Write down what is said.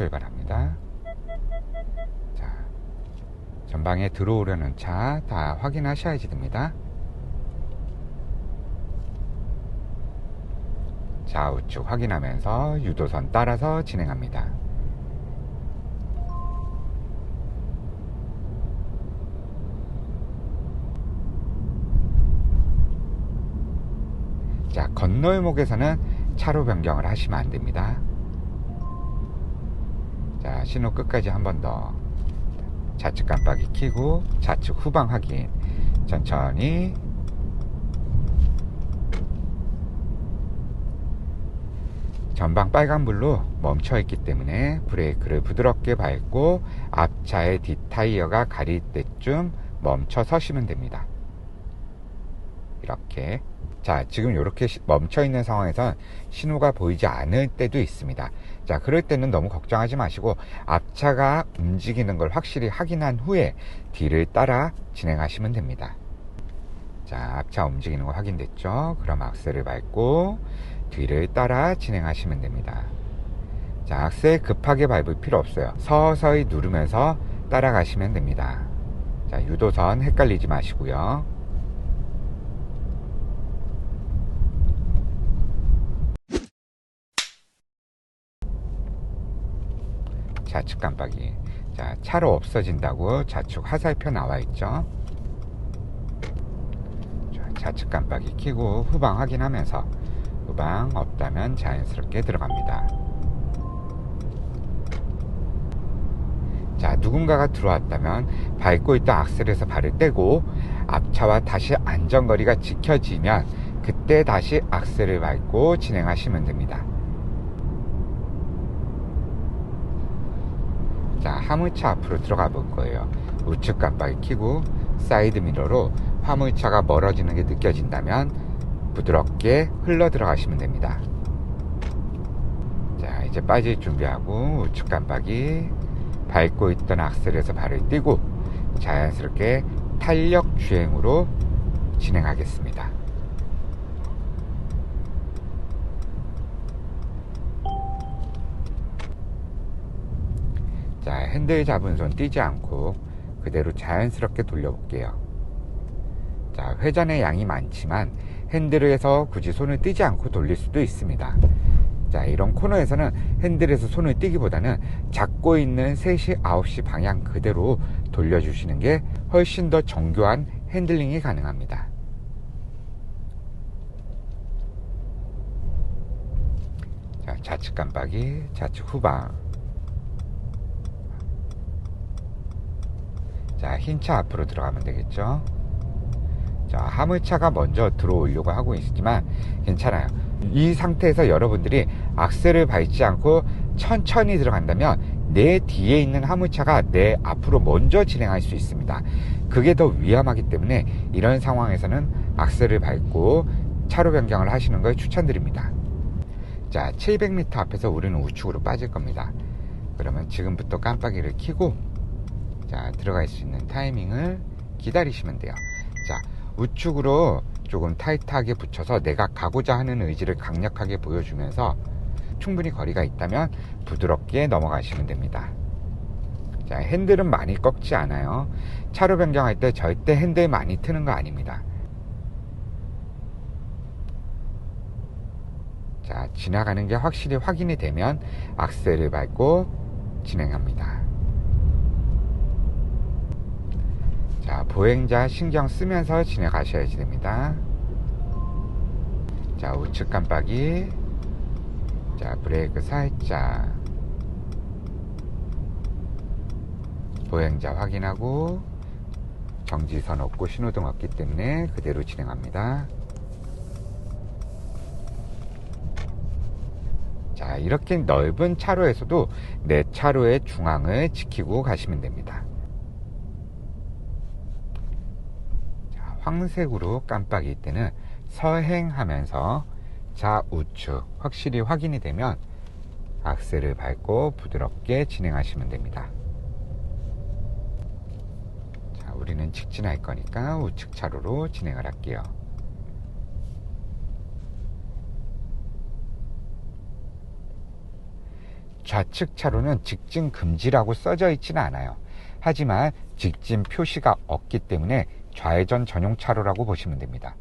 출발합니다. 자, 전방에 들어오려는 차 다 확인하셔야지 됩니다. 좌우측 확인하면서 유도선 따라서 진행합니다. 자, 건널목에서는 차로 변경을 하시면 안 됩니다. 자, 신호 끝까지 한 번 더. 좌측 깜빡이 켜고 좌측 후방 확인. 천천히 전방 빨간불로 멈춰있기 때문에 브레이크를 부드럽게 밟고 앞차의 뒷타이어가 가릴 때쯤 멈춰 서시면 됩니다. 이렇게 자 지금 이렇게 멈춰 있는 상황에서 신호가 보이지 않을 때도 있습니다. 자 그럴 때는 너무 걱정하지 마시고 앞차가 움직이는 걸 확실히 확인한 후에 뒤를 따라 진행하시면 됩니다. 자 앞차 움직이는 거 확인됐죠? 그럼 악셀을 밟고 뒤를 따라 진행하시면 됩니다. 자 악셀 급하게 밟을 필요 없어요. 서서히 누르면서 따라가시면 됩니다. 자 유도선 헷갈리지 마시고요 좌측 깜빡이. 자 차로 없어진다고 좌측 화살표 나와 있죠? 좌측 깜빡이 켜고 후방 확인하면서 후방 없다면 자연스럽게 들어갑니다. 자 누군가가 들어왔다면 밟고 있던 악셀에서 발을 떼고 앞차와 다시 안전거리가 지켜지면 그때 다시 악셀을 밟고 진행하시면 됩니다 자 화물차 앞으로 들어가 볼 거예요. 우측 깜빡이 켜고 사이드 미러로 화물차가 멀어지는 게 느껴진다면 부드럽게 흘러 들어가시면 됩니다. 자 이제 빠질 준비하고 우측 깜빡이 밟고 있던 악셀에서 발을 띄고 자연스럽게 탄력 주행으로 진행하겠습니다 자 핸들 잡은 손 띄지 않고 그대로 자연스럽게 돌려볼게요. 자 회전의 양이 많지만 핸들에서 굳이 손을 띄지 않고 돌릴 수도 있습니다. 자 이런 코너에서는 핸들에서 손을 띄기보다는 잡고 있는 3시 9시 방향 그대로 돌려주시는 게 훨씬 더 정교한 핸들링이 가능합니다. 자 좌측 깜빡이 좌측 후방 자, 흰 차 앞으로 들어가면 되겠죠. 자, 화물차가 먼저 들어오려고 하고 있지만 괜찮아요. 이 상태에서 여러분들이 악셀을 밟지 않고 천천히 들어간다면 내 뒤에 있는 화물차가 내 앞으로 먼저 진행할 수 있습니다. 그게 더 위험하기 때문에 이런 상황에서는 악셀을 밟고 차로 변경을 하시는 걸 추천드립니다. 자, 700m 앞에서 우리는 우측으로 빠질 겁니다. 그러면 지금부터 깜빡이를 켜고 자 들어갈 수 있는 타이밍을 기다리시면 돼요. 자 우측으로 조금 타이트하게 붙여서 내가 가고자 하는 의지를 강력하게 보여주면서 충분히 거리가 있다면 부드럽게 넘어가시면 됩니다. 자 핸들은 많이 꺾지 않아요. 차로 변경할 때 절대 핸들 많이 트는 거 아닙니다. 자 지나가는 게 확실히 확인이 되면 악셀을 밟고 진행합니다 자, 보행자 신경 쓰면서 지나가셔야지 됩니다. 자, 우측 깜빡이. 자, 브레이크 살짝. 보행자 확인하고 정지선 없고 신호등 없기 때문에 그대로 진행합니다. 자, 이렇게 넓은 차로에서도 내 차로의 중앙을 지키고 가시면 됩니다. 황색으로 깜빡일 때는 서행하면서 좌우측 확실히 확인이 되면 악셀을 밟고 부드럽게 진행하시면 됩니다. 자, 우리는 직진할 거니까 우측 차로로 진행을 할게요. 좌측 차로는 직진 금지라고 써져 있지는 않아요. 하지만 직진 표시가 없기 때문에 좌회전 전용 차로라고 보시면 됩니다.